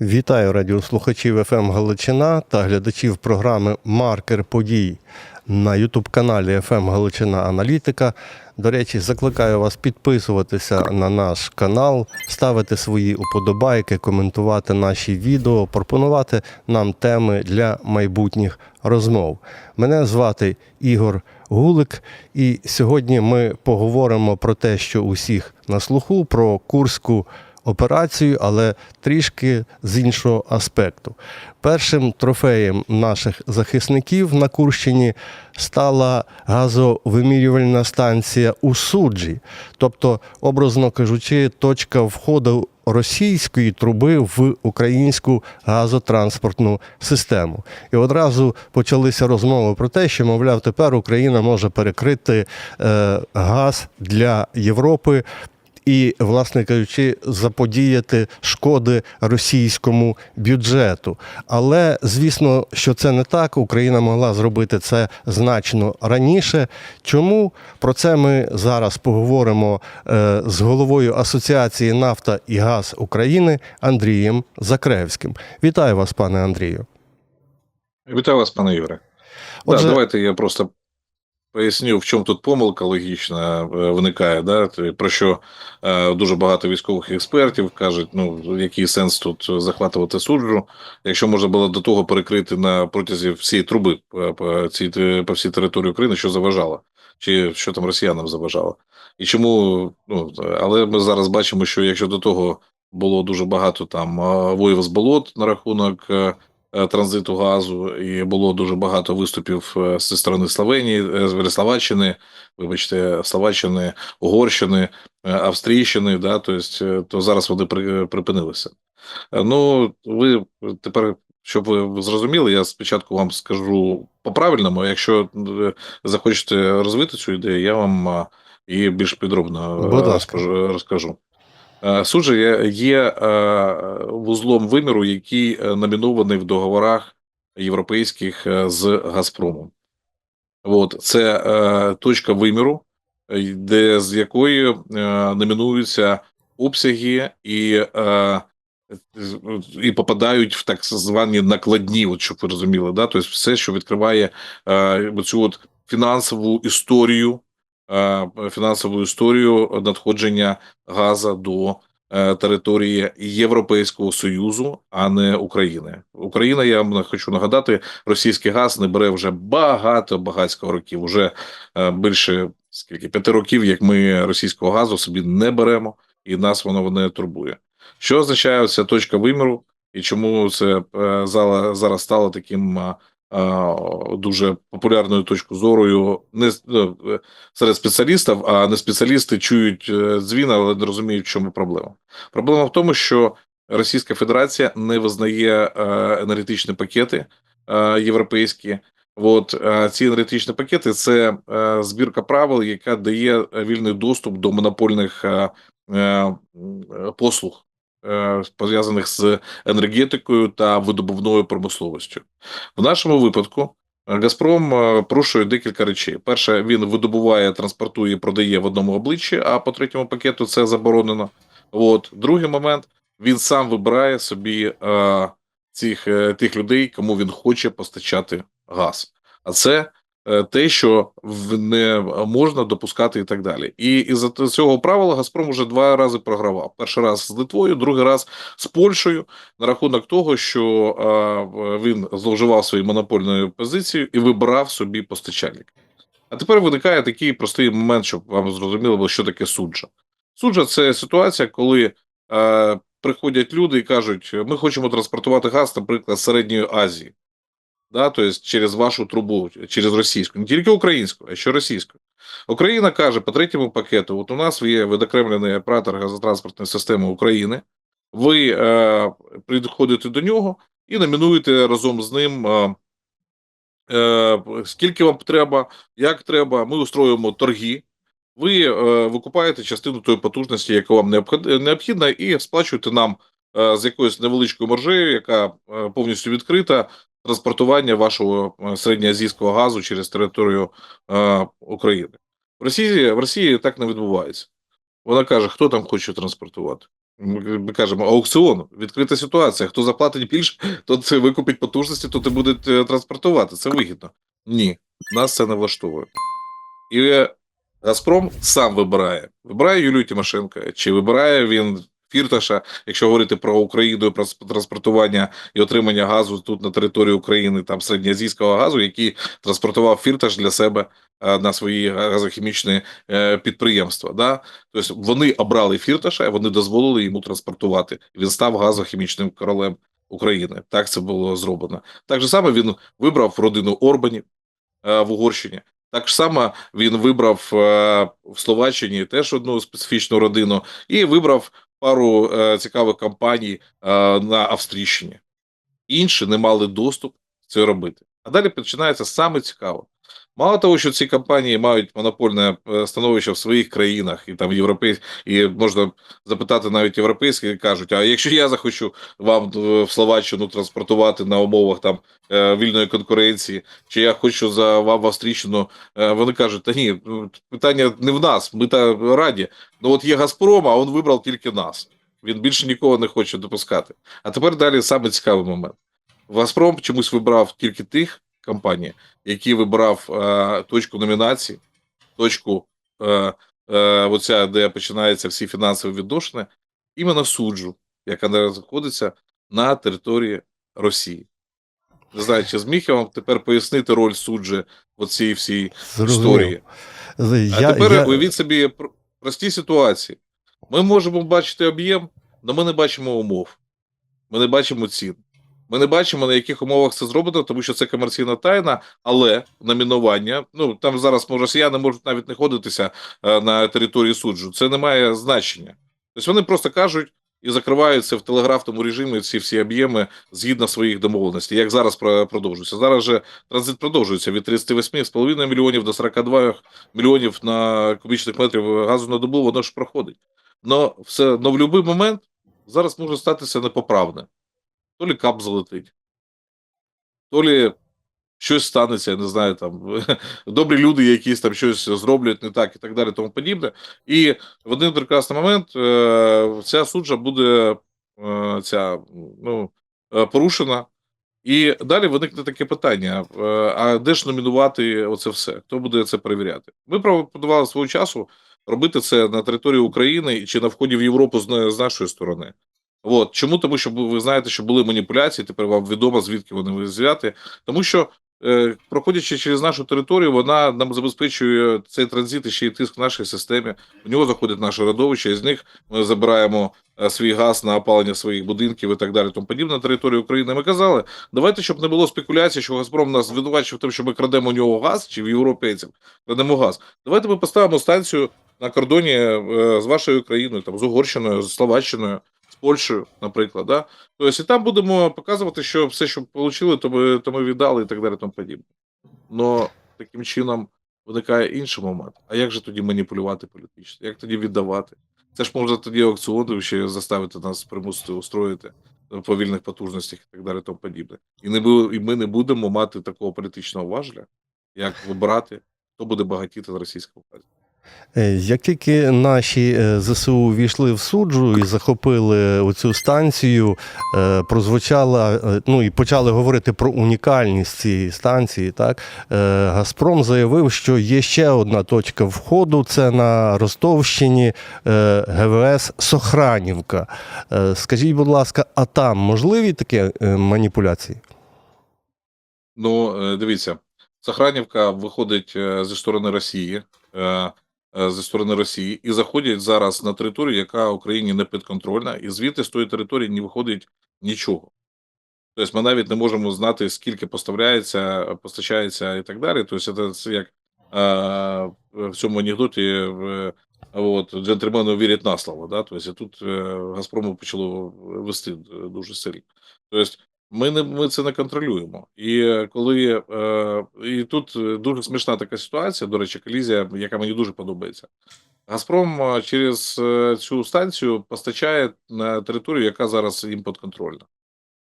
Вітаю радіослухачів ФМ Галичина та глядачів програми Маркер подій на Ютуб-каналі ФМ Галичина Аналітика. До речі, закликаю вас підписуватися на наш канал, ставити свої уподобайки, коментувати наші відео, пропонувати нам теми для майбутніх розмов. Мене звати Ігор Гулик, і сьогодні ми поговоримо про те, що усіх на слуху, про Курську операцію, але трішки з іншого аспекту. Першим трофеєм наших захисників на Курщині стала газовимірювальна станція у суджі, тобто, образно кажучи, точка входу російської труби в українську газотранспортну систему. І одразу почалися розмови про те, що, мовляв, тепер Україна може перекрити е, газ для Європи і, власне кажучи, заподіяти шкоди російському бюджету. Але звісно, що це не так. Україна могла зробити це значно раніше. Чому про це ми зараз поговоримо е, з головою Асоціації Нафта і Газ України Андрієм Закревським? Вітаю вас, пане Андрію. Вітаю вас, пане Юре. Отже- Да, давайте я просто поясню, в чому тут помилка логічна е, виникає. Да? Про що е, дуже багато військових експертів кажуть, ну який сенс тут захватувати суджу, якщо можна було до того перекрити на протязі всієї труби по, по, цій, по всій території України, що заважало, чи що там росіянам заважало. І чому, ну але ми зараз бачимо, що якщо до того було дуже багато там е, воїв з болот на рахунок. Е, транзиту газу, і було дуже багато виступів е, зі сторони Словенії, е, з Словаччини, вибачте, Словаччини, Угорщини, Австрійщини, да, то, есть, е, то зараз вони при, припинилися. Ну, ви тепер, щоб ви зрозуміли, я спочатку вам скажу по-правильному, якщо захочете розвити цю ідею, я вам її більш підробно розкажу. Е, Суджа є, е, вузлом виміру, який е, номінований в договорах європейських з Газпромом. От це точка виміру, де з якої номінуються обсяги і, і попадають в так звані накладні, от щоб ви розуміли, да? тобто все, що відкриває цю от фінансову історію, фінансову історію надходження газа до е, території Європейського Союзу, а не України. Україна, я вам хочу нагадати, російський газ не бере вже багато багатько років. Уже е, більше скільки п'яти років, як ми російського газу собі не беремо, і нас воно не турбує. Що означає ця точка виміру, і чому це е, зала- зараз стало таким е, е, дуже популярною точкою зору не ну, е, серед спеціалістів, а не спеціалісти чують е, дзвін, але не розуміють, в чому проблема. Проблема в тому, що Російська Федерація не визнає е, енергетичні пакети е, європейські. От е, ці енергетичні пакети це е, збірка правил, яка дає вільний доступ до монопольних е, е, послуг, е, пов'язаних з енергетикою та видобувною промисловістю. В нашому випадку е, Газпром е, порушує декілька речей. Перше, він видобуває, транспортує, і продає в одному обличчі, а по третьому пакету це заборонено. От другий момент він сам вибирає собі е, цих е, тих людей, кому він хоче постачати газ. А це е, те, що не можна допускати, і так далі. І із цього правила Газпром вже два рази програвав: перший раз з Литвою, другий раз з Польщею на рахунок того, що е, він зловживав своєю монопольною позицією і вибирав собі постачальника. А тепер виникає такий простий момент, щоб вам зрозуміло що таке суджа. Суджа це ситуація, коли е, приходять люди і кажуть: ми хочемо транспортувати газ, наприклад, з Середньої Азії, да, тобто через вашу трубу, через російську, не тільки українську, а ще російську. Україна каже по третьому пакету: от у нас є відокремлений оператор газотранспортної системи України. Ви е, приходите до нього і номінуєте разом з ним. Е, е, скільки вам треба, як треба, ми устроюємо торги. Ви е, викупаєте частину тої потужності, яка вам необхідна, і сплачуєте нам з якоюсь невеличкою маржею, яка е, повністю відкрита, транспортування вашого е, середньоазійського газу через територію е, України. В Росії, в Росії так не відбувається. Вона каже, хто там хоче транспортувати. Ми кажемо, аукціон, відкрита ситуація. Хто заплатить більше, то це викупить потужності, то ти буде е, транспортувати. Це вигідно. Ні, нас це не влаштовує. І е, Газпром сам вибирає. Вибирає Юлію Тимошенко, чи вибирає він Фірташа, якщо говорити про Україну про транспортування і отримання газу тут на території України, там середньоазійського газу, який транспортував Фірташ для себе е, на свої газохімічні е, підприємства. Да? Тобто вони обрали Фірташа, вони дозволили йому транспортувати. Він став газохімічним королем України. Так це було зроблено. Так же само він вибрав родину Орбанів е, в Угорщині. Так само він вибрав в Словаччині теж одну специфічну родину і вибрав пару е, цікавих компаній е, на Австрійщині. Інші не мали доступ це робити. А далі починається саме цікаво. Мало того, що ці компанії мають монопольне е, становище в своїх країнах, і там європейські, і можна запитати навіть європейські, кажуть: а якщо я захочу вам е, в Словаччину транспортувати на умовах там е, вільної конкуренції, чи я хочу за вам в Австрійщину, вони кажуть, та ні, ну, питання не в нас, ми та раді. Ну от є Газпром, а він вибрав тільки нас. Він більше нікого не хоче допускати. А тепер далі саме цікавий момент. Газпром чомусь вибрав тільки тих компаній, які вибрав е, точку номінації, точку е, е, оця, де починаються всі фінансові відношення, іменно суджу, яка знаходиться на території Росії. Не знаю, чи зміг я вам тепер пояснити роль суджі в цій всій історії. З- А тепер я, уявіть собі прості ситуації. Ми можемо бачити об'єм, але ми не бачимо умов. Ми не бачимо цін. Ми не бачимо, на яких умовах це зроблено, тому що це комерційна тайна, але номінування, ну там зараз росіяни можуть навіть не ходитися е, на території суджу. Це не має значення. Тобто вони просто кажуть і закриваються в телеграфному режимі ці всі об'єми згідно своїх домовленостей. Як зараз про- продовжується? Зараз же транзит продовжується від 38,5 мільйонів до 42 мільйонів на кубічних метрів газу на добу, воно ж проходить. Но все но в будь-який момент зараз може статися непоправне. То лі кап залетить, то лі щось станеться, я не знаю, там добрі люди якісь там щось зроблять не так і так далі, тому подібне. І в один прекрасний момент е, ця суджа буде е, ця, ну, е, порушена. І далі виникне таке питання: а де ж номінувати оце все? Хто буде це перевіряти? Ми пропонували свого часу робити це на території України чи на вході в Європу з нашої сторони. От чому? Тому що ви знаєте, що були маніпуляції. Тепер вам відомо звідки вони взяти. Тому що е, проходячи через нашу територію, вона нам забезпечує цей транзит і ще й тиск в нашій системі. В нього заходить наше родовище, і з них ми забираємо е, свій газ на опалення своїх будинків і так далі. Тому подібне на території України. Ми казали, давайте, щоб не було спекуляцій, що Газпром нас звинувачив тому, що ми крадемо у нього газ чи в європейців крадемо газ. Давайте ми поставимо станцію на кордоні е, з вашою країною, там з Угорщиною, з Словаччиною, Польщею, наприклад. Да? Тобто, і там будемо показувати, що все, що отримали, то ми, то ми віддали і так далі, тому подібне. Но таким чином виникає інший момент. А як же тоді маніпулювати політично? Як тоді віддавати? Це ж можна тоді аукціони ще заставити нас примусити устроїти по вільних потужностях і так далі, тому подібне. І не і ми не будемо мати такого політичного важля, як вибирати, хто буде багатіти на російському газі. Е, Як тільки наші е, ЗСУ війшли в суджу і захопили оцю станцію, е, прозвучала, ну і почали говорити про унікальність цієї станції, так Газпром заявив, що є ще одна точка входу: це на Ростовщині ГВС Сохранівка. Скажіть, будь ласка, а там можливі такі маніпуляції? Ну, дивіться, Сахранівка виходить зі сторони Росії, зі сторони Росії, і заходять зараз на територію, яка Україні не підконтрольна, і звідти з тої території не виходить нічого. Тобто ми навіть не можемо знати, скільки поставляється, постачається і так далі. Тобто, це, як е, в цьому анекдоті е, от, джентльмени вірять на слово. Да? Тобто, тут е, Газпрому почало вести дуже сильно. Тобто, ми не ми це не контролюємо. І е, коли е, і тут е, дуже смішна така ситуація. До речі, колізія, яка мені дуже подобається. Газпром е, через цю станцію постачає на територію, яка зараз їм підконтрольна.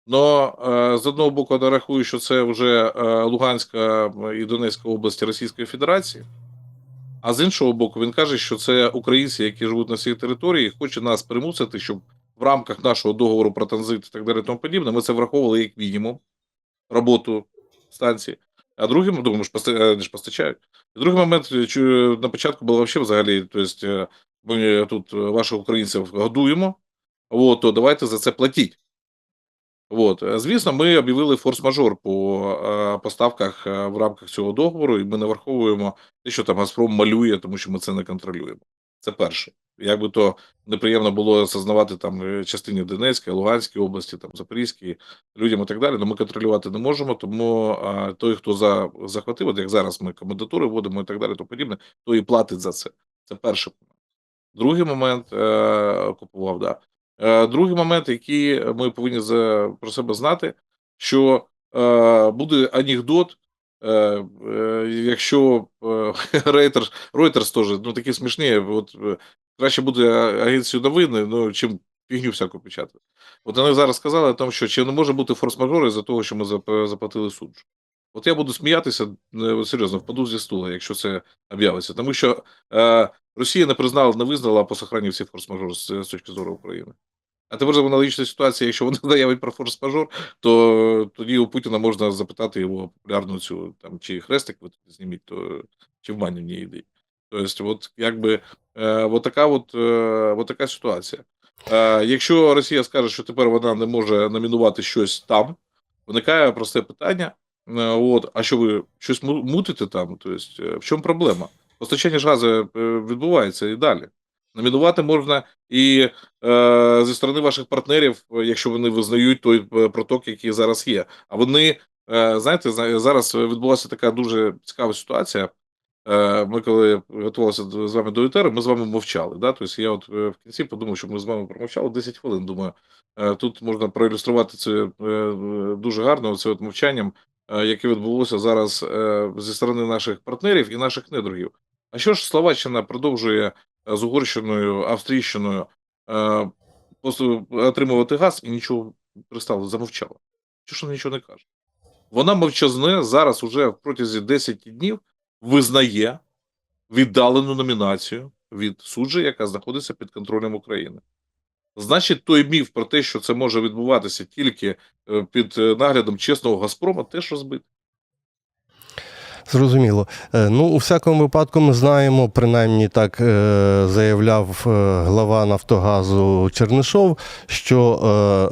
Но е, з одного боку, я рахую, що це вже е, Луганська і Донецька області Російської Федерації. А з іншого боку, він каже, що це українці, які живуть на цій території, хоче нас примусити, щоб в рамках нашого договору про транзит і так далі, і тому подібне, ми це враховували як мінімум роботу станції. А другий, ну, думаю, ж е, постачають. Другий момент, е, на початку було взагалі, то есть, е, ми тут ваших українців годуємо, от, то давайте за це платіть. От. Звісно, ми об'явили форс-мажор по поставках в рамках цього договору, і ми не враховуємо те, що там Газпром малює, тому що ми це не контролюємо. Це перше. Як би то неприємно було осознавати там е, частині Донецької, Луганської області, там Запорізької, людям і так далі, але ми контролювати не можемо, тому а, той, хто за, захватив, от як зараз ми комендатури вводимо і так далі, то подібне, той і платить за це. Це перший момент. Другий момент е, купував, да. Е, другий момент, який ми повинні за, про себе знати, що е, буде анекдот, е, е, якщо Reuters, Reuters теж, ну такі смішні, от краще буде агенцію новини, ну, чим фігню всяку печатати. От вони зараз сказали, тому, що чи не може бути форс-мажор із-за того, що ми заплатили суджу. От я буду сміятися, е, серйозно, впаду зі стула, якщо це об'явиться. Тому що е, Росія не признала, не визнала по сохранні всіх форс-мажор з, з точки зору України. А тепер за аналогічна ситуація, якщо вони заявить про форс-мажор, то тоді у Путіна можна запитати його популярну цю там чи хрестик ви зніміть, то чи в баню не йди. Тобто, от якби е, от така от, е, от така ситуація. Е, якщо Росія скаже, що тепер вона не може номінувати щось там, виникає просте питання: е, от, а що ви щось мутите там? Тобто, е, в чому проблема? Постачання ж газу е, відбувається і далі. Номінувати можна і е, зі сторони ваших партнерів, якщо вони визнають той е, проток, який зараз є. А вони, е, знаєте, зараз відбулася така дуже цікава ситуація. Е, Ми коли готувалися з вами до етери, ми з вами мовчали. Да? Тобто я от е, в кінці подумав, що ми з вами промовчали 10 хвилин. Думаю, е, тут можна проілюструвати це дуже гарно, це от мовчанням, яке відбулося зараз зі сторони наших партнерів і наших недругів. А що ж Словаччина продовжує з Угорщиною, Австрійщиною отримувати газ і нічого перестало, замовчала. Чого ж вона нічого не каже? Вона мовчазне зараз уже протязі 10 днів визнає віддалену номінацію від суджі, яка знаходиться під контролем України. Значить, той міф про те, що це може відбуватися тільки е, під е, наглядом чесного Газпрома, теж розбитий. Зрозуміло. Е, Ну, у всякому випадку, ми знаємо, принаймні так е, заявляв е, глава Нафтогазу Чернишов, що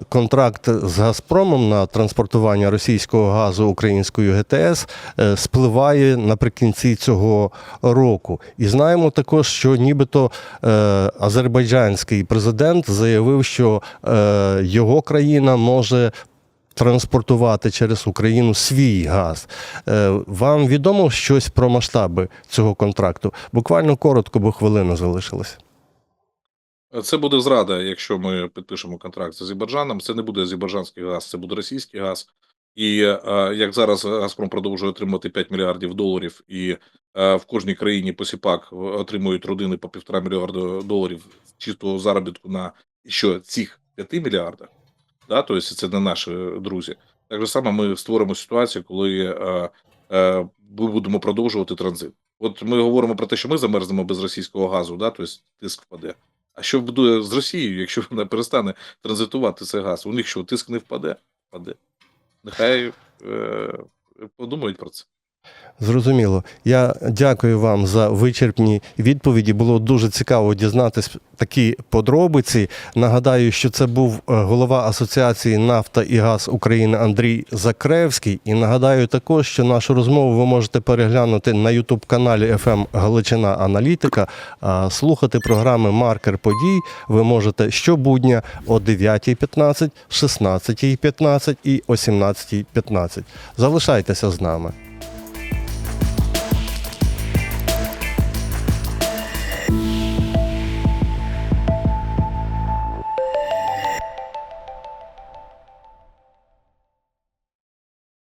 контракт з Газпромом на транспортування російського газу українською ГТС спливає наприкінці цього року. І знаємо також, що нібито азербайджанський президент заявив, що його країна може транспортувати через Україну свій газ. Е, Вам відомо щось про масштаби цього контракту? Буквально коротко, бо хвилина залишилась. Це буде зрада, якщо ми підпишемо контракт з Азербайджаном. Це не буде азербайджанський газ, це буде російський газ. І е, як зараз Газпром продовжує отримувати 5 мільярдів доларів, і е, в кожній країні посіпак отримують родини по півтора мільярда доларів чистого заробітку на що цих 5 мільярдах. Да, тобто це не наші друзі. Так же само ми створимо ситуацію, коли е, е, ми будемо продовжувати транзит. От ми говоримо про те, що ми замерзнемо без російського газу, да, тобто тиск впаде. А що буде з Росією, якщо вона перестане транзитувати цей газ? У них що, тиск не впаде? Впаде. Нехай е, подумають про це. Зрозуміло. Я дякую вам за вичерпні відповіді. Було дуже цікаво дізнатись такі подробиці. Нагадаю, що це був е, голова Асоціації Нафта і Газ України Андрій Закревський. І нагадаю також, що нашу розмову ви можете переглянути на Ютуб-каналі FM Галичина Аналітика. Слухати програми Маркер подій ви можете щобудня о 9.15, 16.15 і о 17.15. Залишайтеся з нами.